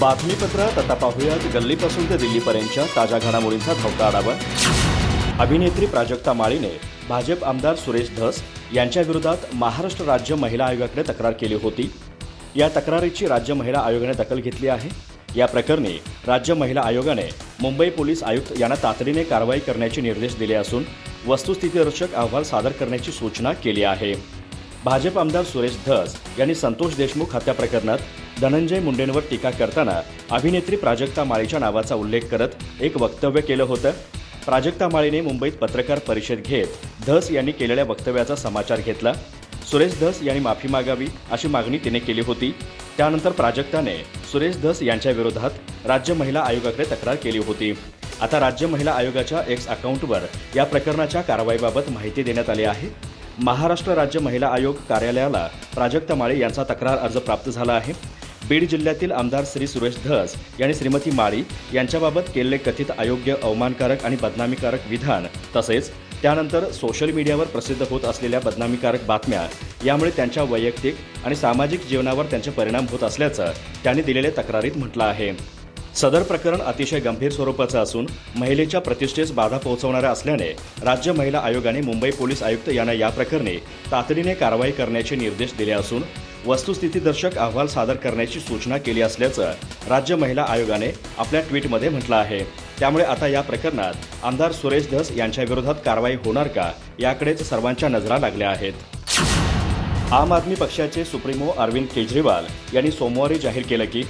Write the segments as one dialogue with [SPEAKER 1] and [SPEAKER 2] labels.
[SPEAKER 1] बातमीपत्रात आता पाहूयात गल्लीपासून ते दिल्लीपर्यंतच्या ताज्या घडामोडींचा धावता आढावा. अभिनेत्री प्राजक्ता माळीने भाजप आमदार सुरेश धस यांच्या विरोधात महाराष्ट्र राज्य महिला आयोगाकडे तक्रार केली होती. या तक्रारीची राज्य महिला आयोगाने दखल घेतली आहे. या प्रकरणी राज्य महिला आयोगाने मुंबई पोलीस आयुक्त यांना तातडीने कारवाई करण्याचे निर्देश दिले असून वस्तुस्थितीदर्शक अहवाल सादर करण्याची सूचना केली आहे. भाजप आमदार सुरेश धस यांनी संतोष देशमुख हत्या प्रकरणात धनंजय मुंडेंवर टीका करताना अभिनेत्री प्राजक्ता माळीच्या नावाचा उल्लेख करत एक वक्तव्य केलं होतं. प्राजक्ता माळीने मुंबईत पत्रकार परिषद घेत धस यांनी केलेल्या वक्तव्याचा समाचार घेतला. सुरेश धस यांनी माफी मागावी अशी मागणी तिने केली होती. त्यानंतर प्राजक्ताने सुरेश धस यांच्या विरोधात राज्य महिला आयोगाकडे तक्रार केली होती. आता राज्य महिला आयोगाच्या एक्स अकाउंटवर या प्रकरणाच्या कारवाईबाबत माहिती देण्यात आली आहे. महाराष्ट्र राज्य महिला आयोग कार्यालयाला प्राजक्ता माळी यांचा तक्रार अर्ज प्राप्त झाला आहे. बीड जिल्ह्यातील आमदार श्री सुरेश धस यांनी श्रीमती माळी यांच्याबाबत केलेले कथित अयोग्य अवमानकारक आणि बदनामीकारक विधान तसेच त्यानंतर सोशल मीडियावर प्रसिद्ध होत असलेल्या बदनामीकारक बातम्या यामुळे त्यांच्या वैयक्तिक आणि सामाजिक जीवनावर त्यांचे परिणाम होत असल्याचं त्यांनी दिलेल्या तक्रारीत म्हटलं आहे. सदर प्रकरण अतिशय गंभीर स्वरूपाचं असून महिलेच्या प्रतिष्ठेस बाधा पोहोचवणाऱ्या असल्याने राज्य महिला आयोगाने मुंबई पोलीस आयुक्त यांना या प्रकरणी तातडीने कारवाई करण्याचे निर्देश दिले असून वस्तुस्थितीदर्शक अहवाल सादर करण्याची सूचना केली असल्याचं राज्य महिला आयोगाने आपल्या ट्विटमध्ये म्हटलं आहे. त्यामुळे आता या प्रकरणात आमदार सुरेश धस यांच्याविरोधात कारवाई होणार का याकडेच सर्वांच्या नजरा लागल्या आहेत. आम आदमी पक्षाचे सुप्रीमो अरविंद केजरीवाल यांनी सोमवारी जाहीर केलं की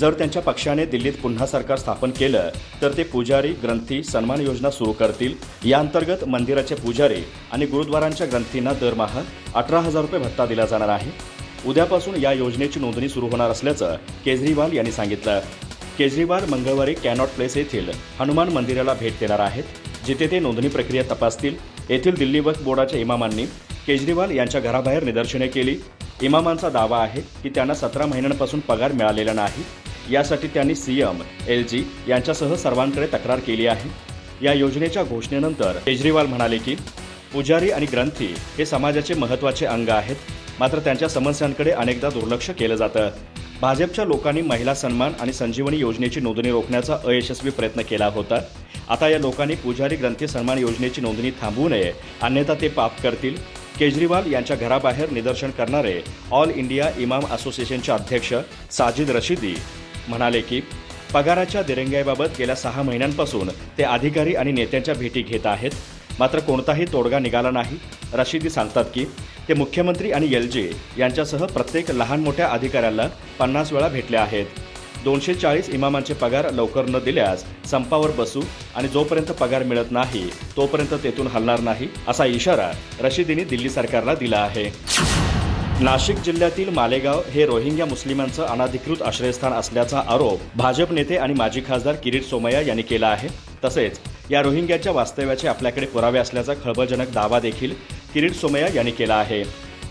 [SPEAKER 1] जर त्यांच्या पक्षाने दिल्लीत पुन्हा सरकार स्थापन केलं तर ते पुजारी ग्रंथी सन्मान योजना सुरू करतील. या अंतर्गत मंदिराचे पुजारी आणि गुरुद्वारांच्या ग्रंथींना दरमहा अठरा हजार रुपये भत्ता दिला जाणार आहे. उद्यापासून या योजनेची नोंदणी सुरू होणार असल्याचं केजरीवाल यांनी सांगितलं. केजरीवाल मंगळवारी कॅनॉट प्लेस येथील हनुमान मंदिराला भेट देणार आहेत जिथे ते नोंदणी प्रक्रिया तपासतील. येथील दिल्ली वक्फ बोर्डाच्या इमामांनी केजरीवाल यांच्या घराबाहेर निदर्शने केली. इमामांचा दावा आहे की त्यांना सतरा महिन्यांपासून पगार मिळालेला नाही. यासाठी त्यांनी सीएम एल जी यांच्यासह सर्वांकडे तक्रार केली आहे. या योजनेच्या घोषणेनंतर केजरीवाल म्हणाले की पुजारी आणि ग्रंथी हे समाजाचे महत्त्वाचे अंग आहेत. मात्र त्यांच्या समस्यांकडे अनेकदा दुर्लक्ष केलं जातं. भाजपच्या लोकांनी महिला सन्मान आणि संजीवनी योजनेची नोंदणी रोखण्याचा अयशस्वी प्रयत्न केला होता. आता या लोकांनी पुजारी ग्रंथी सन्मान योजनेची नोंदणी थांबवू नये अन्यथा ते पाप करतील. केजरीवाल यांच्या घराबाहेर निदर्शन करणारे ऑल इंडिया इमाम असोसिएशनचे अध्यक्ष साजिद रशिदी म्हणाले की पगाराच्या दिरंग्याबाबत गेल्या सहा महिन्यांपासून ते अधिकारी आणि नेत्यांच्या भेटी घेत आहेत. मात्र कोणताही तोडगा निघाला नाही. रशिदी सांगतात की ते मुख्यमंत्री आणि एल जे यांच्यासह प्रत्येक लहान मोठ्या अधिकाऱ्याला पन्नास वेळा भेटले आहेत. दोनशे चाळीस इमामांचे पगार लवकर न दिल्यास संपावर बसू आणि जोपर्यंत पगार मिळत नाही तोपर्यंत तेथून हलणार नाही असा इशारा रशिदींनी दिल्ली सरकारला दिला आहे. नाशिक जिल्ह्यातील मालेगाव हे रोहिंग्या मुस्लिमांचं अनाधिकृत आश्रयस्थान असल्याचा आरोप भाजप नेते आणि माजी खासदार किरीट सोमय्या यांनी केला आहे. तसेच या रोहिंग्याच्या वास्तव्याचे आपल्याकडे पुरावे असल्याचा खळबळजनक दावा देखील किरीट सोमय्या यांनी केला आहे.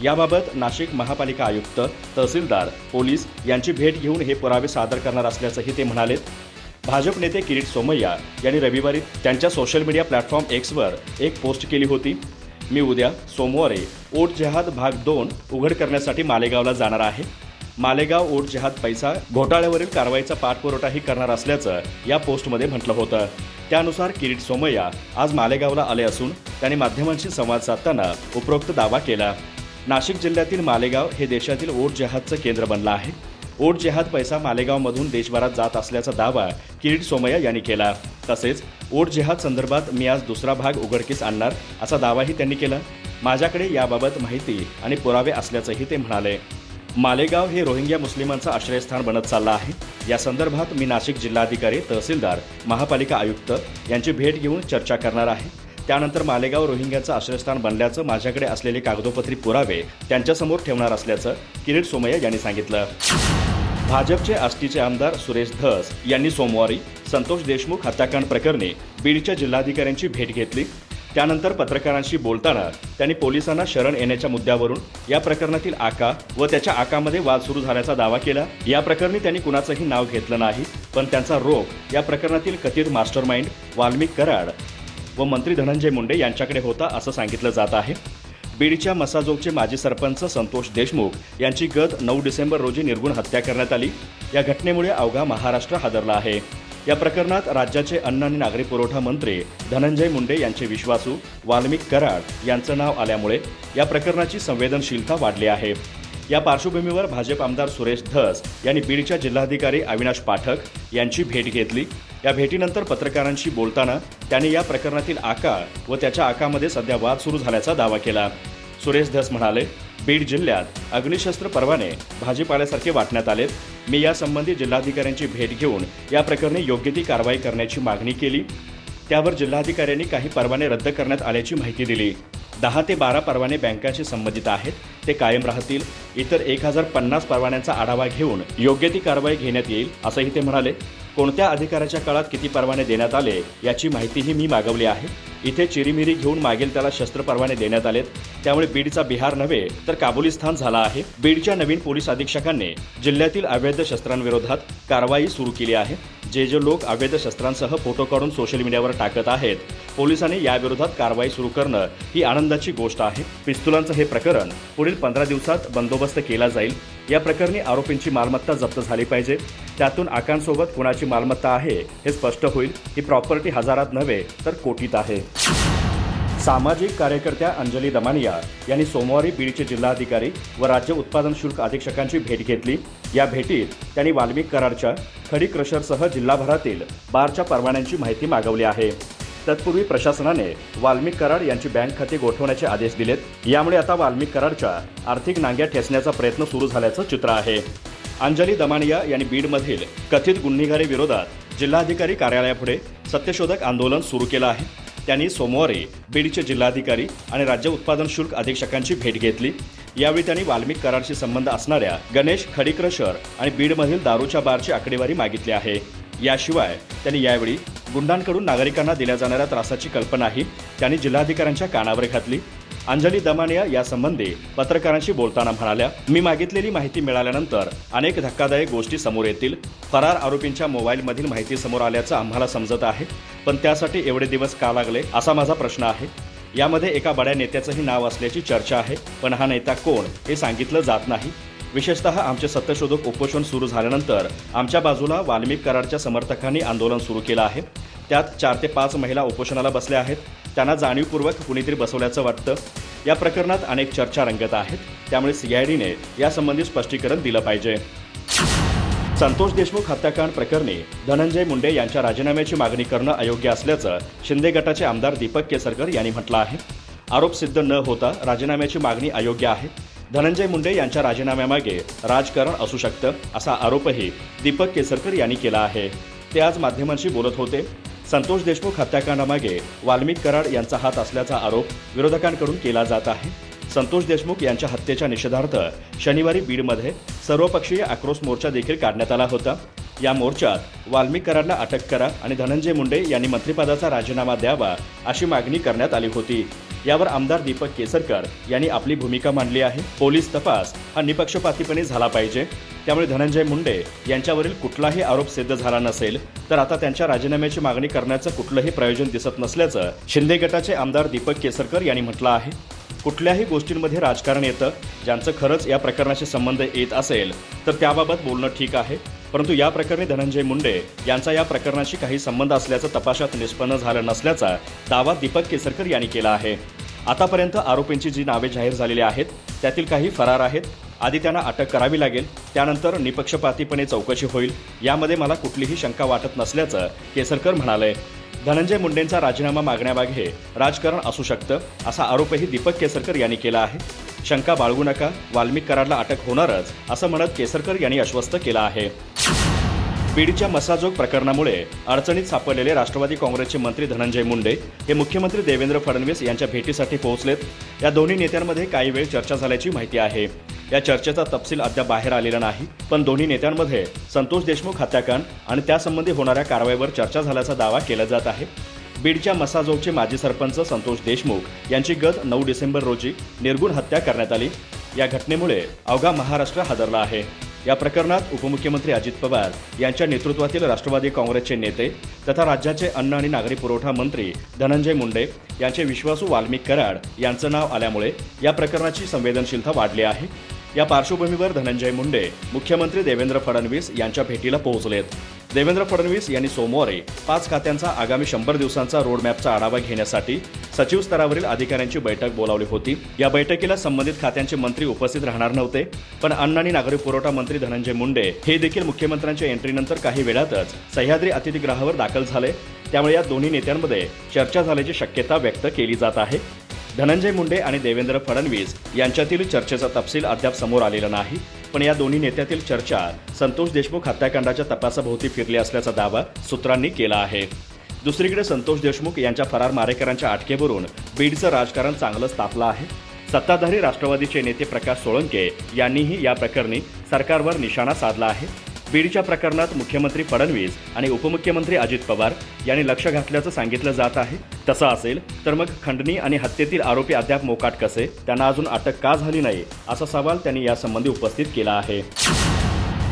[SPEAKER 1] याबाबत नाशिक महापालिका आयुक्त तहसीलदार पोलीस यांची भेट घेऊन हे पुरावे सादर करणार असल्याचंही ते म्हणालेत भाजप नेते किरीट सोमय्या यांनी रविवारी त्यांच्या सोशल मीडिया प्लॅटफॉर्म एक्सवर एक पोस्ट केली होती. मी उद्या सोमवारी ओट जहाद भाग दोन उघड करण्यासाठी मालेगावला जाणार आहे. मालेगाव ओट जहाद पैसा घोटाळ्यावरील कारवाईचा पाठपुरवठाही करणार असल्याचं या पोस्टमध्ये म्हटलं होतं. त्यानुसार किरीट सोमय्या आज मालेगावला आले असून त्यांनी माध्यमांशी संवाद साधताना उपरोक्त दावा केला. नाशिक जिल्ह्यातील मालेगाव हे देशातील ओट जहादचं केंद्र बनलं आहे. ओट जेहाद पैसा मालेगावमधून देशभरात जात असल्याचा दावा किरीट सोमय्या यांनी केला. तसेच ओट जेहाद संदर्भात मी आज दुसरा भाग उघडकीस आणणार असा दावाही त्यांनी केला. माझ्याकडे याबाबत माहिती आणि पुरावे असल्याचंही ते म्हणाले. मालेगाव हे रोहिंग्या मुस्लिमांचं आश्रयस्थान बनत चाललं आहे. या संदर्भात मी नाशिक जिल्हाधिकारी तहसीलदार महापालिका आयुक्त यांची भेट घेऊन चर्चा करणार आहे. त्यानंतर मालेगाव रोहिंग्याचं आश्रयस्थान बनल्याचं माझ्याकडे असलेले कागदोपत्री पुरावे त्यांच्यासमोर ठेवणार असल्याचं किरीट सोमय्या यांनी सांगितलं. भाजपचे आष्टीचे आमदार सुरेश धस यांनी सोमवारी संतोष देशमुख हत्याकांड प्रकरणी बीडच्या जिल्हाधिकाऱ्यांची भेट घेतली. त्यानंतर पत्रकारांशी बोलताना त्यांनी पोलिसांना शरण येण्याच्या मुद्द्यावरून या प्रकरणातील आका व त्याच्या आकामध्ये वाद सुरू झाल्याचा दावा केला. या प्रकरणी त्यांनी कुणाचंही नाव घेतलं नाही पण त्यांचा रोख या प्रकरणातील कथित मास्टरमाइंड वाल्मिक कराड व मंत्री धनंजय मुंडे यांच्याकडे होता असं सांगितलं जात आहे. बीडच्या मसाजोगचे माजी सरपंच संतोष देशमुख यांची गत नऊ डिसेंबर रोजी निर्गुण हत्या करण्यात आली. या घटनेमुळे अवघा महाराष्ट्र हादरला आहे. या प्रकरणात राज्याचे अन्न आणि नागरी पुरवठा मंत्री धनंजय मुंडे यांचे विश्वासू वाल्मिक कराड यांचं नाव आल्यामुळे या प्रकरणाची संवेदनशीलता वाढली आहे. या पार्श्वभूमीवर भाजप आमदार सुरेश धस यांनी बीडच्या जिल्हाधिकारी अविनाश पाठक यांची भेट घेतली. या भेटीनंतर पत्रकारांशी बोलताना त्यांनी या प्रकरणातील आका व त्याच्या आकामध्ये सध्या वाद सुरू झाल्याचा दावा केला. सुरेश धस म्हणाले बीड जिल्ह्यात अग्निशस्त्र परवाने भाजीपाल्यासारखे वाटण्यात आलेत मी यासंबंधी जिल्हाधिकाऱ्यांची भेट घेऊन या प्रकरणी योग्य ती कारवाई करण्याची मागणी केली. त्यावर जिल्हाधिकाऱ्यांनी काही परवाने रद्द करण्यात आल्याची माहिती दिली. दहा ते बारा परवाने बँकांशी संबंधित आहेत. ते कायम राहतील. इतर एक हजार पन्नास परवान्यांचा आढावा घेऊन योग्य ती कारवाई घेण्यात येईल असंही ते म्हणाले. कोणत्या अधिकाऱ्याच्या काळात किती परवाने देण्यात आले याची माहितीही मी मागवली आहे. इथे चिरीमिरी घेऊन मागेल त्याला शस्त्र परवाने देण्यात आलेत. त्यामुळे बीडचा बिहार नव्हे तर काबुलिस्तान झाला आहे. बीडच्या नवीन पोलीस अधीक्षकांनी जिल्ह्यातील अवैध शस्त्रांविरोधात कारवाई सुरू केली आहे. जे जे लोक अवैध शस्त्रांसह फोटो काढून सोशल मीडियावर टाकत आहेत पोलिसांनी याविरोधात कारवाई सुरू करणं ही आनंदाची गोष्ट आहे. पिस्तुलांचं हे प्रकरण पुढील पंधरा दिवसात बंदोबस्त केला जाईल. या प्रकरणी आरोपींची मालमत्ता जप्त झाली पाहिजे. त्यातून आकांसोबत कुणाची मालमत्ता आहे हे स्पष्ट होईल. ही प्रॉपर्टी हजारात नव्हे तर कोटीत आहे. सामाजिक कार्यकर्त्या अंजली दमानिया यांनी सोमवारी बीडचे जिल्हाधिकारी व राज्य उत्पादन शुल्क अधीक्षकांची भेट घेतली. या भेटीत त्यांनी वाल्मिक कराडच्या खडी क्रशरसह जिल्हाभरातील बारच्या परवान्यांची माहिती मागवली आहे. तत्पूर्वी प्रशासनाने वाल्मिक कराड यांची बँक खाते गोठवण्याचे आदेश दिलेत. यामुळे आता वाल्मिक कराडच्या आर्थिक नांग्या ठेचण्याचा प्रयत्न सुरू झाल्याचं चित्र आहे. अंजली दमानिया यांनी बीडमधील कथित गुन्हेगारी विरोधात जिल्हाधिकारी कार्यालयापुढे सत्यशोधक आंदोलन सुरू केलं आहे. त्यांनी सोमवारी बीडचे जिल्हाधिकारी आणि राज्य उत्पादन शुल्क अधीक्षकांची भेट घेतली. यावेळी त्यांनी वाल्मिक करारशी संबंध असणाऱ्या गणेश खडीक्रशर आणि बीडमधील दारूच्या बारची आकडेवारी मागितली आहे. याशिवाय त्यांनी यावेळी गुंडांकडून नागरिकांना दिल्या जाणाऱ्या त्रासाची कल्पनाही त्यांनी जिल्हाधिकाऱ्यांच्या कानावर घातली. अंजली दमानिया यासंबंधी पत्रकारांशी बोलताना म्हणाल्या मी मागितलेली माहिती मिळाल्यानंतर अनेक धक्कादायक गोष्टी समोर येतील. फरार आरोपींच्या मोबाईलमधील माहिती समोर आल्याचं आम्हाला समजत आहे पण त्यासाठी एवढे दिवस का लागले असा माझा प्रश्न आहे. यामध्ये एका बड्या नेत्याचंही नाव असल्याची चर्चा आहे पण हा नेता कोण हे सांगितलं जात नाही. विशेषतः आमचे सत्यशोधक उपोषण सुरू झाल्यानंतर आमच्या बाजूला वाल्मिक कराडच्या समर्थकांनी आंदोलन सुरू केलं आहे. त्यात चार ते पाच महिला उपोषणाला बसल्या आहेत. त्यांना जाणीवपूर्वक कुणीतरी बसवल्याचं वाटतं. या प्रकरणात अनेक चर्चा रंगत आहेत. त्यामुळे सीआयडीने यासंबंधी स्पष्टीकरण दिलं पाहिजे. संतोष देशमुख हत्याकांड प्रकरणी धनंजय मुंडे यांच्या राजीनाम्याची मागणी करणं अयोग्य असल्याचं शिंदे गटाचे आमदार दीपक केसरकर यांनी म्हटलं आहे. आरोप सिद्ध न होता राजीनाम्याची मागणी अयोग्य आहे. धनंजय मुंडे यांच्या राजीनाम्यामागे राजकारण असू शकतं असा आरोपही दीपक केसरकर यांनी केला आहे. ते आज माध्यमांशी बोलत होते. संतोष देशमुख हत्याकांडामागे वाल्मिक कराड यांचा हात असल्याचा आरोप विरोधकांकडून केला जात आहे. संतोष देशमुख यांच्या हत्येच्या निषेधार्थ शनिवारी बीडमध्ये सर्वपक्षीय आक्रोश मोर्चा देखील काढण्यात आला होता. या मोर्चात वाल्मिक कराडला अटक करा आणि धनंजय मुंडे यांनी मंत्रिपदाचा राजीनामा द्यावा अशी मागणी करण्यात आली होती. यावर आमदार दीपक केसरकर यांनी आपली भूमिका मांडली आहे. पोलीस तपास हा निपक्षपातीपणे झाला पाहिजे. त्यामुळे धनंजय मुंडे यांच्यावरील कुठलाही आरोप सिद्ध झाला नसेल तर आता त्यांच्या राजीनाम्याची मागणी करण्याचं कुठलंही प्रयोजन दिसत नसल्याचं शिंदे गटाचे आमदार दीपक केसरकर यांनी म्हटलं आहे. कुठल्याही गोष्टींमध्ये राजकारण येतं ज्यांचं खरंच या प्रकरणाशी संबंध येत असेल तर त्याबाबत बोलणं ठीक आहे. परंतु या प्रकरणी धनंजय मुंडे यांचा या प्रकरणाशी काही संबंध असल्याचं तपासात निष्पन्न झालं नसल्याचा दावा दीपक केसरकर यांनी केला आहे. आतापर्यंत आरोपींची जी नावे जाहीर झालेली आहेत त्यातील काही फरार आहेत. आधी त्यांना अटक करावी लागेल त्यानंतर निपक्षपातीपणे चौकशी होईल यामध्ये मला कुठलीही शंका वाटत नसल्याचं केसरकर म्हणाले. धनंजय मुंडेंचा राजीनामा मागण्यामागे राजकारण असू शकतं असा आरोपही दीपक केसरकर यांनी केला आहे. शंका बाळगू नका वाल्मिक कराडला अटक होणारच असं म्हणत केसरकर यांनी आश्वस्त केलं आहे. बीडच्या मसाजोग प्रकरणामुळे अडचणीत सापडलेले राष्ट्रवादी काँग्रेसचे मंत्री धनंजय मुंडे हे मुख्यमंत्री देवेंद्र फडणवीस यांच्या भेटीसाठी पोहोचलेत. या दोन्ही नेत्यांमध्ये काही वेळ चर्चा झाल्याची माहिती आहे. या चर्चेचा तपशील अद्याप बाहेर आलेला नाही पण दोन्ही नेत्यांमध्ये संतोष देशमुख हत्याकांड आणि त्यासंबंधी होणाऱ्या कारवाईवर चर्चा झाल्याचा दावा केला जात आहे. बीडच्या मसाजोगचे माजी सरपंच संतोष देशमुख यांची गत नऊ डिसेंबर रोजी निर्गुण हत्या करण्यात आली. या घटनेमुळे अवघा महाराष्ट्र हादरला आहे. या प्रकरणात उपमुख्यमंत्री अजित पवार यांच्या नेतृत्वातील राष्ट्रवादी काँग्रेसचे नेते तथा राज्याचे अन्न आणि नागरी पुरवठा मंत्री धनंजय मुंडे यांचे विश्वासू वाल्मिक कराड यांचं नाव आल्यामुळे या प्रकरणाची संवेदनशीलता वाढली आहे. या पार्श्वभूमीवर धनंजय मुंडे मुख्यमंत्री देवेंद्र फडणवीस यांच्या भेटीला पोहोचलेत. देवेंद्र फडणवीस यांनी सोमवारी पाच खात्यांचा आगामी शंभर दिवसांचा रोडमॅपचा आढावा घेण्यासाठी सचिव स्तरावरील अधिकाऱ्यांची बैठक बोलावली होती. या बैठकीला संबंधित खात्यांचे मंत्री उपस्थित राहणार नव्हते पण अन्न आणि नागरी पुरवठा मंत्री धनंजय मुंडे हे देखील मुख्यमंत्र्यांच्या एंट्रीनंतर काही वेळातच सह्याद्री अतिथीगृहावर दाखल झाले. त्यामुळे या दोन्ही नेत्यांमध्ये चर्चा झाल्याची शक्यता व्यक्त केली जात आहे. धनंजय मुंडे आणि देवेंद्र फडणवीस यांच्यातील चर्चेचा तपशील अद्याप समोर आलेला नाही पण या दोन्ही नेत्यातील चर्चा संतोष देशमुख हत्याकांडाच्या तपासाभोवती फिरली असल्याचा दावा सूत्रांनी केला आहे. दुसरीकडे संतोष देशमुख यांच्या फरार मारेकरांच्या अटकेवरून बीडचं राजकारण चांगलंच तापलं आहे. सत्ताधारी राष्ट्रवादीचे नेते प्रकाश सोळंके यांनीही या प्रकरणी सरकारवर निशाणा साधला आहे. बीडच्या प्रकरणात मुख्यमंत्री फडणवीस आणि उपमुख्यमंत्री अजित पवार यांनी लक्ष घातल्याचं सांगितलं जात आहे. तसं असेल तर मग खंडणी आणि हत्येतील आरोपी अद्याप मोकाट कसे? त्यांना अजून अटक का झाली नाही? असा सवाल त्यांनी यासंबंधी उपस्थित केला आहे.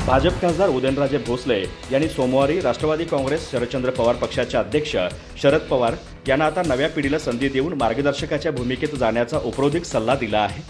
[SPEAKER 1] भाजप खासदार उदयनराजे भोसले यांनी सोमवारी राष्ट्रवादी काँग्रेस शरदचंद्र पवार पक्षाचे अध्यक्ष शरद पवार यांना आता नव्या पिढीला संधी देऊन मार्गदर्शकाच्या भूमिकेत जाण्याचा उपरोधिक सल्ला दिला आहे.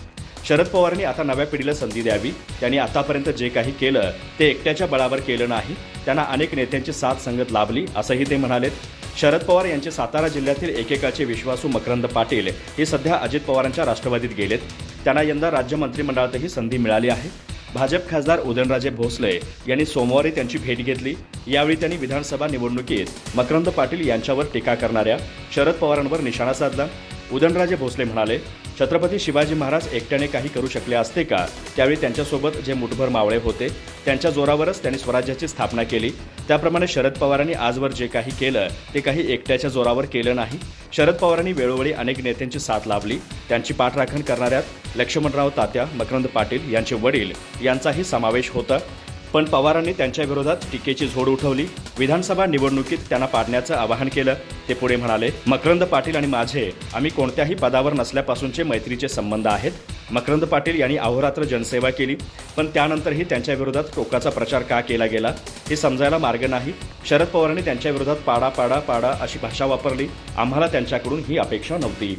[SPEAKER 1] शरद पवारांनी आता नव्या पिढीला संधी द्यावी. त्यांनी आतापर्यंत जे काही केलं ते एकट्याच्या बळावर केलं नाही. त्यांना अनेक नेत्यांची साथ संगत लाभली असंही ते म्हणालेत. शरद पवार यांचे सातारा जिल्ह्यातील एकेकाचे विश्वासू मकरंद पाटील हे सध्या अजित पवारांच्या राष्ट्रवादीत गेलेत. त्यांना यंदा राज्य मंत्रिमंडळातही संधी मिळाली आहे. भाजप खासदार उदयनराजे भोसले यांनी सोमवारी त्यांची भेट घेतली. यावेळी त्यांनी विधानसभा निवडणुकीत मकरंद पाटील यांच्यावर टीका करणाऱ्या शरद पवारांवर निशाणा साधला. उदयनराजे भोसले म्हणाले छत्रपती शिवाजी महाराज एकट्याने काही करू शकले असते का? त्यावेळी त्यांच्यासोबत जे मुठभर मावळे होते त्यांच्या जोरावरच त्यांनी स्वराज्याची स्थापना केली. त्याप्रमाणे शरद पवारांनी आजवर जे काही केलं ते काही एकट्याच्या जोरावर केलं नाही. शरद पवारांनी वेळोवेळी अनेक नेत्यांची साथ लाभली. त्यांची पाठराखण करणाऱ्यात लक्ष्मणराव तात्या मकरंद पाटील यांचे वडील यांचाही समावेश होता. पण पवारांनी त्यांच्या विरोधात टीकेची झोड उठवली. विधानसभा निवडणुकीत त्यांना पाडण्याचं आवाहन केलं. ते पुढे म्हणाले मकरंद पाटील आणि माझे आम्ही कोणत्याही पदावर नसल्यापासूनचे मैत्रीचे संबंध आहेत. मकरंद पाटील यांनी अहोरात्र जनसेवा केली पण त्यानंतरही त्यांच्या विरोधात टोकाचा प्रचार का केला गेला? हे समजायला मार्ग नाही. शरद पवारांनी त्यांच्या विरोधात पाडा पाडा पाडा अशी भाषा वापरली. आम्हाला त्यांच्याकडून ही अपेक्षा नव्हती.